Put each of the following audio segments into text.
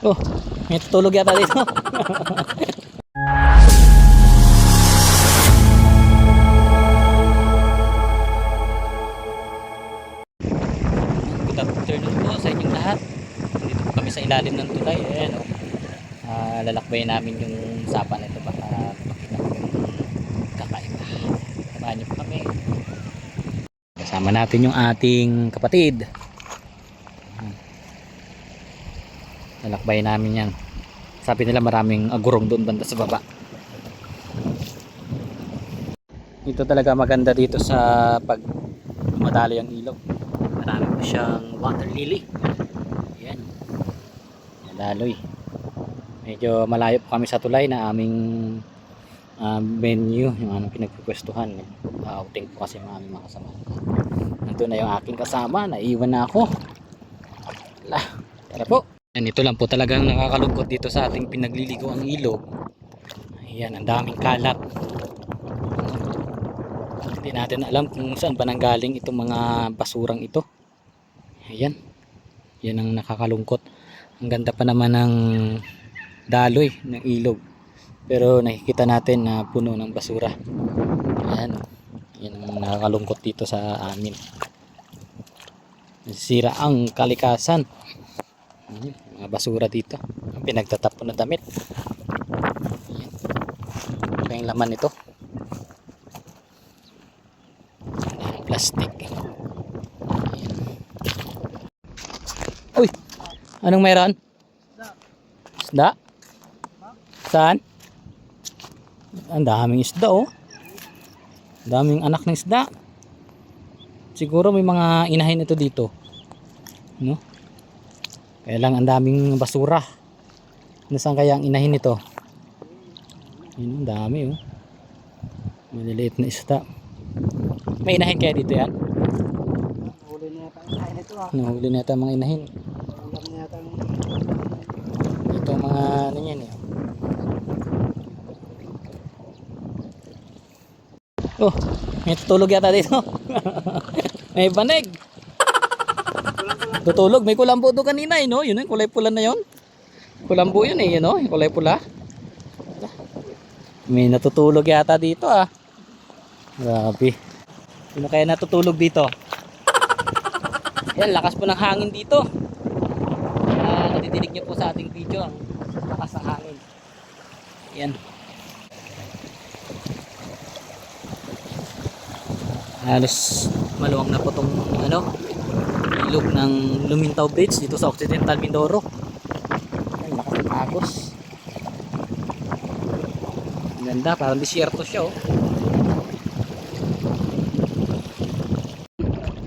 Oh, may tutulog yata dito. Good afternoon po sa inyong lahat. Dito po kami sa ilalim ng tulay. Ayan, oh. Ah, lalakbayin namin yung sapa na ito. Baka makita ko yung kakaiba. Samahan niyo po kami. Kasama natin yung ating kapatid. Ayan. Lalakbayin namin yan. Sabi nila maraming agurong doon banda sa baba. Ito talaga maganda dito sa pag dumadali ang ilog. Marami po siyang water lily. Ayan, Daloy. Medyo malayo po kami sa tulay na aming ah, venue, yung aming pinagpupwestuhan. Outing po kasi mga aming mga kasama. Nandun na yung aking kasama, naiwan na ako. Wala. Tara po. Yan, ito lang po talagang nakakalungkot dito sa ating pinagliligo ang ilog. Ayan, ang daming kalat. Hindi natin alam kung saan ba nanggaling itong mga basurang ito. Ayan. Yan ang nakakalungkot. Ang ganda pa naman ng daloy ng ilog. Pero nakikita natin na puno ng basura. Ayan. Yan ang nakakalungkot dito sa amin. Nasisira ang kalikasan. Ayan, mga basura dito. Ang pinagtatapon na damit. Ayan. Ba yung laman nito? Ang plastic. Ayan. Uy! Anong meron? Isda? Saan? Ang daming isda oh. Daming anak ng isda. Siguro may mga inahin ito dito. No? Kaya lang ang daming basura. Nasaan kaya ang inahin nito? Yun, ang dami oh. Maliliit na isda. May inahin kaya dito yan? Huli na yata ang kain ito ah. Nahuli na ang mga inahin. Yata. Ito mga ano yan eh. Oh, may tutulog yata dito. may banig. Tutulog, may kulambo doon kanina eh, no? Yun, yung kulay pula na yun. Kulambo yun eh, yun, no? Yung kulay pula. May natutulog yata dito ah. Grabe. Sino kaya natutulog dito? Yan, lakas po ng hangin dito. Kaya nadidinig nyo po sa ating video ang lakas ng hangin. Yan. Halos maluwang na po tong ano, ilog ng Lumintaw Beach dito sa Occidental Mindoro. Ay, lakas ng agos. Ang ganda, parang disyerto siya oh.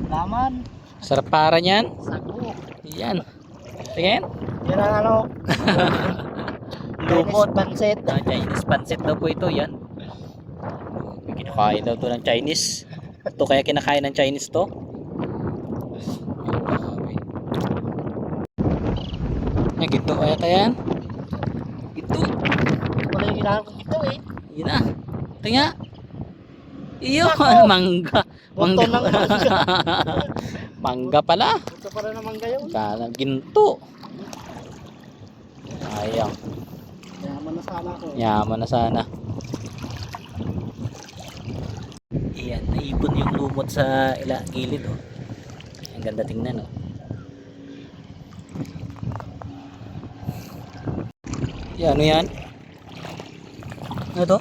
Laman. Sarap para niyan. Sako. Yan. Tingin. Yan ang ano. Lumot. Pancit. Ah, Chinese pancit daw po ito, yan. Kinakain daw to ng Chinese. Ito kaya kinakain ng Chinese to? Ay, ginto kaya ta yan? Ito. Wala yung hinahanap ko dito eh. Yun na. Ito nga. Iyo, mangga. Mangga. Mangga. mangga pala. Ito para naman kayo. Kala ginto. Ayang. Yaman na sana ako. Yaman na sana. Iyan, naipon yung lumot sa ila gilid oh. Ang ganda tingnan oh. Yan, ano yan? Ano to?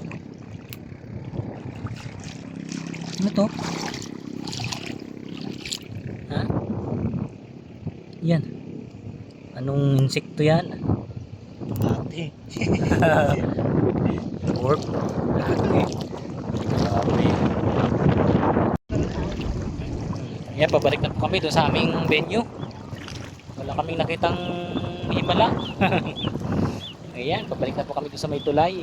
Ano to? Ha? Yan. Anong insekto yan? Ate. Orb. Okay. Grabe. Yan, pabalik na po kami doon sa aming venue. Wala kaming nakitang himala. Ayan, pabalik na po kami doon sa may tulay.